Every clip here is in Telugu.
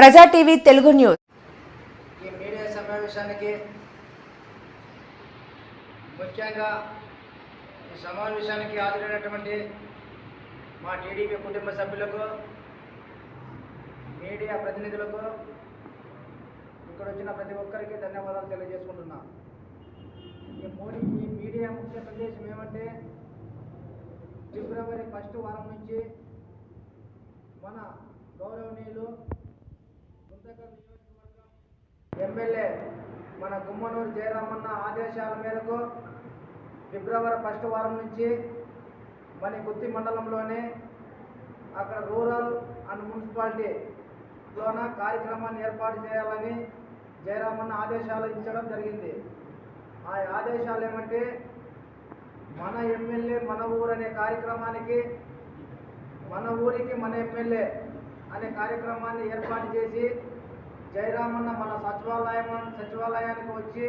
Praja TV Telugu news. ఈ మీడియా సమావేశానికి ముఖ్యంగా ఈ సమావేశానికి హాజరైనటువంటి మా టీడీపీ కుటుంబ సభ్యులకు మీడియా ప్రతినిధులకు ఇక్కడ వచ్చిన ప్రతి ఒక్కరికి ధన్యవాదాలు తెలియజేసుకుంటున్నా. ఈ మోడీ ఈ మీడియా ముఖ్య సందేశం ఏమంటే ఫిబ్రవరి ఫస్ట్ వారం నుంచి మన గౌరవనీయులు ఎమ్మెల్యే మన గుమ్మనూరు జయరామన్న ఆదేశాల మేరకు ఫిబ్రవరి ఫస్ట్ వారం నుంచి మన గుత్తి మండలంలోనే అక్కడ రూరల్ అండ్ మున్సిపాలిటీలోన కార్యక్రమాన్ని ఏర్పాటు చేయాలని జయరామన్న ఆదేశాలు ఇచ్చడం జరిగింది. ఆ ఆదేశాలు ఏమంటే మన ఎమ్మెల్యే మన ఊరు అనే కార్యక్రమానికి మన ఊరికి మన ఎమ్మెల్యే అనే కార్యక్రమాన్ని ఏర్పాటు చేసి జయరామన్న మన సచివాలయం సచివాలయానికి వచ్చి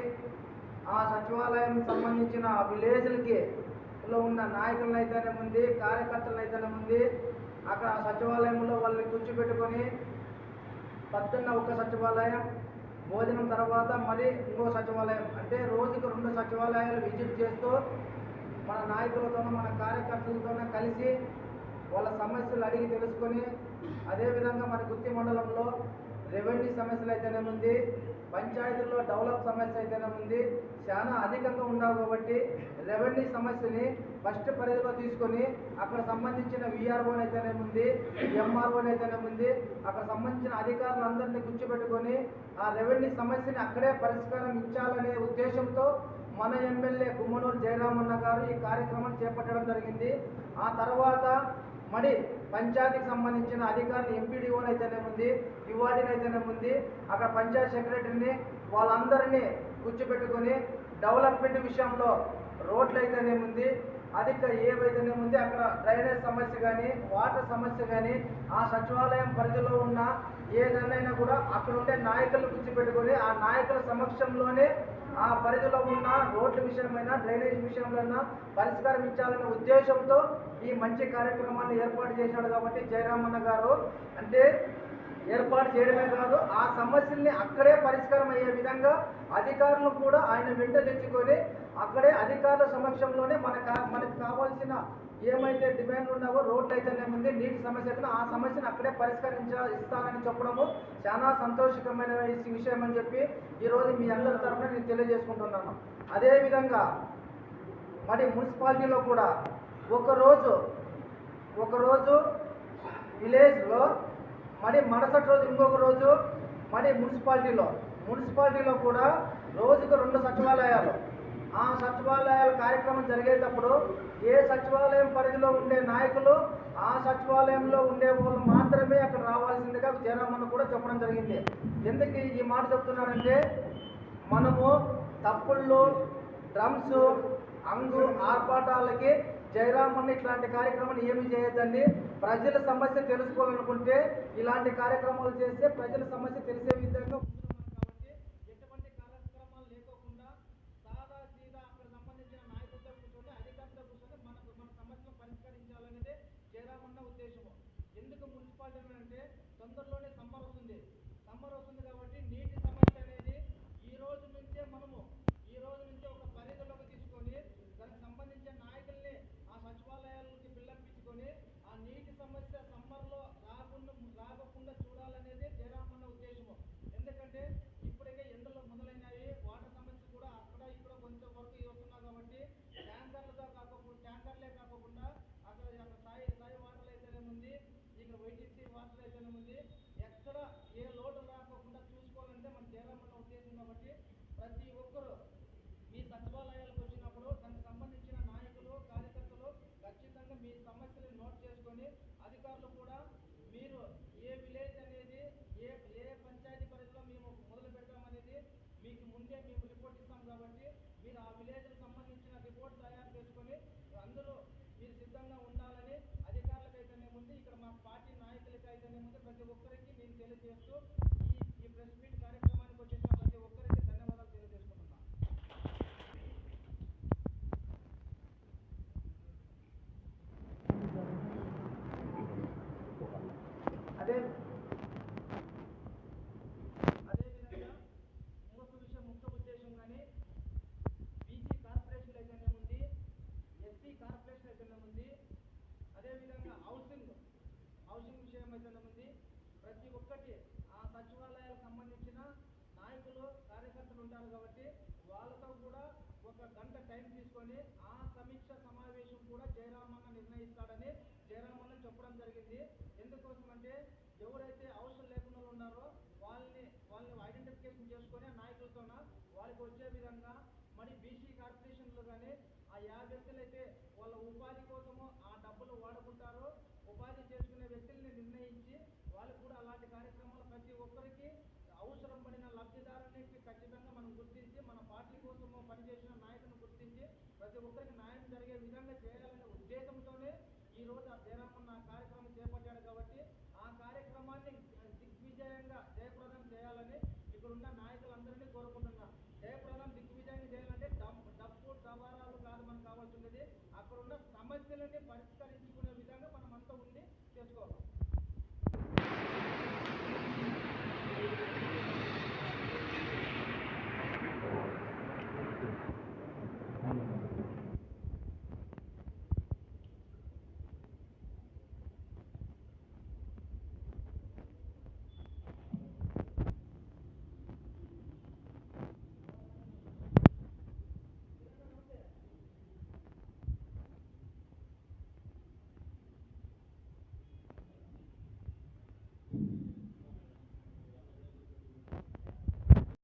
ఆ సచివాలయం సంబంధించిన విలేజ్లకి లో ఉన్న నాయకులను అయితేనే ఉంది కార్యకర్తలు అయితేనే ఉంది అక్కడ సచివాలయంలో వాళ్ళని కూర్చోబెట్టుకొని పద్దెన్న ఒక సచివాలయం భోజనం తర్వాత మరి ఇంకో సచివాలయం. అంటే రోజుకు రెండు సచివాలయాలు విజిట్ చేస్తూ మన నాయకులతోనూ మన కార్యకర్తలతోనూ కలిసి వాళ్ళ సమస్యలు అడిగి తెలుసుకొని అదేవిధంగా మన గుత్తి మండలంలో రెవెన్యూ సమస్యలు అయితేనే ఉంది పంచాయతీల్లో డెవలప్ సమస్య అయితేనే ఉంది చాలా అధికంగా ఉండవు కాబట్టి రెవెన్యూ సమస్యని ఫస్ట్ పరిధిలో తీసుకొని అక్కడ సంబంధించిన విఆర్ఓని అయితేనే ఉంది ఎంఆర్ఓని అయితేనే ఉంది అక్కడ సంబంధించిన అధికారులందరినీ కూర్చోబెట్టుకొని ఆ రెవెన్యూ సమస్యని అక్కడే పరిష్కారం ఇచ్చాలనే ఉద్దేశంతో మన ఎమ్మెల్యే గుమ్మనూరు జయరామన్న గారు ఈ కార్యక్రమం చేపట్టడం జరిగింది. ఆ తర్వాత మరి పంచాయతీకి సంబంధించిన అధికారులు ఎంపీడీఓని అయితేనే ఉంది యువాడిని అయితేనే ఉంది అక్కడ పంచాయత్ సెక్రటరీని వాళ్ళందరినీ కూర్చోబెట్టుకొని డెవలప్మెంట్ విషయంలో రోడ్లు అయితేనేముంది అధిక ఏవైతేనే ఉంది అక్కడ డ్రైనేజ్ సమస్య కానీ వాటర్ సమస్య కానీ ఆ సచివాలయం పరిధిలో ఉన్న ఏదైనా కూడా అక్కడ ఉండే నాయకులను కూర్చోబెట్టుకొని ఆ నాయకుల సమక్షంలోనే ఆ పరిధిలో ఉన్న రోడ్ల విషయమైనా డ్రైనేజ్ విషయంలో పరిష్కారం ఇచ్చాలనే ఉద్దేశంతో ఈ మంచి కార్యక్రమాన్ని ఏర్పాటు చేశాడు కాబట్టి జయరామన్న గారు. అంటే ఏర్పాటు చేయడమే కాదు ఆ సమస్యల్ని అక్కడే పరిష్కారం అయ్యే విధంగా అధికారులు కూడా ఆయన వెంట తెచ్చుకొని అక్కడే అధికారుల సమక్షంలోనే మన మనకు కావాల్సిన ఏమైతే డిమాండ్ ఉన్నావో రోడ్లు అయితేనే ఉంది నీటి సమస్య అయితే ఆ సమస్యను అక్కడే పరిష్కరించ ఇస్తానని చెప్పడము చాలా సంతోషకరమైన విషయం అని చెప్పి ఈరోజు మీ అందరి తరఫున నేను తెలియజేసుకుంటున్నాను. అదేవిధంగా మరి మున్సిపాలిటీలో కూడా ఒకరోజు ఒకరోజు విలేజ్లో మరి మరుసటి రోజు ఇంకొక రోజు మరి మున్సిపాలిటీలో మున్సిపాలిటీలో కూడా రోజుకు రెండు సచివాలయాలు ఆ సచివాలయాల కార్యక్రమం జరిగేటప్పుడు ఏ సచివాలయం పరిధిలో ఉండే నాయకులు ఆ సచివాలయంలో ఉండే వాళ్ళు మాత్రమే అక్కడ రావాల్సిందిగా జయరామన్న కూడా చెప్పడం జరిగింది. ఎందుకు ఈ మాట చెప్తున్నానంటే మనము తప్పుళ్ళు డ్రమ్స్ అంగు ఆర్పాటాలకి జయరామన్ ఇట్లాంటి కార్యక్రమాన్ని ఏమి చేయొద్దండి. ప్రజల సమస్య తెలుసుకోవాలనుకుంటే ఇలాంటి కార్యక్రమాలు చేస్తే ప్రజల సమస్య తెలిసే విధంగా ఉంటున్నాం కాబట్టి ఎటువంటి కార్యక్రమాలు లేకోకుండా సాదా సీదా అక్కడ సంబంధించిన నాయకులతో కూర్చొని అధికారులతో కూర్చొని మనకు మన సమస్యను పరిష్కరించాలనేదే జయరామన్న ఉద్దేశము ఎందుకు మున్సిపాలిటీ అంటే తొందరలోనే సమ్మర్ వస్తుంది సమ్మర్ వస్తుంది కాబట్టి నీటి సమస్య అనేది ఈ రోజు నుంచే మనము ఈ రోజు నుంచే ఒక పరిధిలోకి తీసుకొని దానికి సంబంధించిన నాయకుల్ని ఆ సచివాలయాలకి పిల్లపించుకొని ఆ నీటి సమస్య సమ్మర్లో రాకుండా రాకుండా చూడాలనేది జయరామన్న ఉద్దేశము ఎందుకంటే ఇప్పటికే ఎండలు మొదలైనాయి వాటర్ సమస్య కూడా అక్కడ ఇక్కడ కొంచెం వరకు వస్తున్నాయి కాబట్టి ట్యాంకర్లతో కాకుండా ట్యాంకర్లే కాకుండా అక్కడ అక్కడ సాయి సాయి వాటర్ అయితేనే ఉంది ఇక వైటీసీ వాటర్ అయితేనే ఉంది ఎక్కడ ఏ లోటు రాకుండా చూసుకోవాలంటే మన జయరామన్న ఉద్దేశం కాబట్టి ప్రతి ఒక్కరూ మీ సచివాలయాలకు వచ్చినప్పుడు దానికి సంబంధించిన నాయకులు కార్యకర్తలు ఖచ్చితంగా మీ సమస్యలను నోట్ చేసుకొని అధికారులు కూడా మీరు ఏ విలేజ్ అనేది ఏ ఏ పంచాయతీ పరిధిలో మేము మొదలు పెడతామనేది మీకు ముందే మేము రిపోర్ట్ ఇస్తాం కాబట్టి మీరు ఆ విలేజ్కి సంబంధించిన రిపోర్ట్ తయారు చేసుకొని అందులో మీరు సిద్ధంగా ఉండాలని అధికారులకు అయితేనే ముందు ఇక్కడ మా పార్టీ నాయకులకి అయితేనే ముందు ప్రతి ఒక్కరికి నేను తెలియజేస్తూ ఈ ఈ ప్రెస్ మీట్ కార్యక్రమానికి వచ్చేసిన ప్రతి ఒక్కరికి ధన్యవాదాలు తెలియజేసుకుంటున్నాను అదే అయితే ఉంది ప్రతి ఒక్కటి ఆ సచివాలయాలకు సంబంధించిన నాయకులు ఉన్నారు కాబట్టి వాళ్ళతో కూడా ఒక గంట టైం తీసుకొని ఆ సమీక్ష సమావేశం కూడా జయరామన్న నిర్ణయిస్తాడని జయరామన్న చెప్పడం జరిగింది. ఎందుకోసం అంటే ఎవరైతే అవసరం లేకుండా ఉన్నారో వాళ్ళని వాళ్ళని ఐడెంటిఫికేషన్ చేసుకొని నాయకులతోన వాళ్ళకి వచ్చే విధంగా మరి బీసీ కార్పొరేషన్లు కానీ ఆ యాభై అయితే వాళ్ళ ఉపాధి ఖచ్చితంగా మనం గుర్తించి మన పార్టీ కోసం పనిచేసిన నాయకులను గుర్తించి ప్రతి ఒక్కరికి న్యాయం జరిగే విధంగా చేయాలనే ఉద్దేశంతోనే ఈరోజు ఆ జయరామన్న కార్యక్రమం చేపట్టాడు కాబట్టి ఆ కార్యక్రమాన్ని దిగ్విజయంగా జయప్రదం చేయాలని ఇక్కడున్న నాయకులందరినీ కోరుకుంటున్నా. జయప్రదం దిగ్విజయం చేయాలంటే డబ్బు సవారాలు కాదు మనకు కావాల్సి ఉన్నది అక్కడున్న సమస్యలని పరిష్కరించుకునే విధంగా మనం అంతా ఉండి చేసుకోవాలి.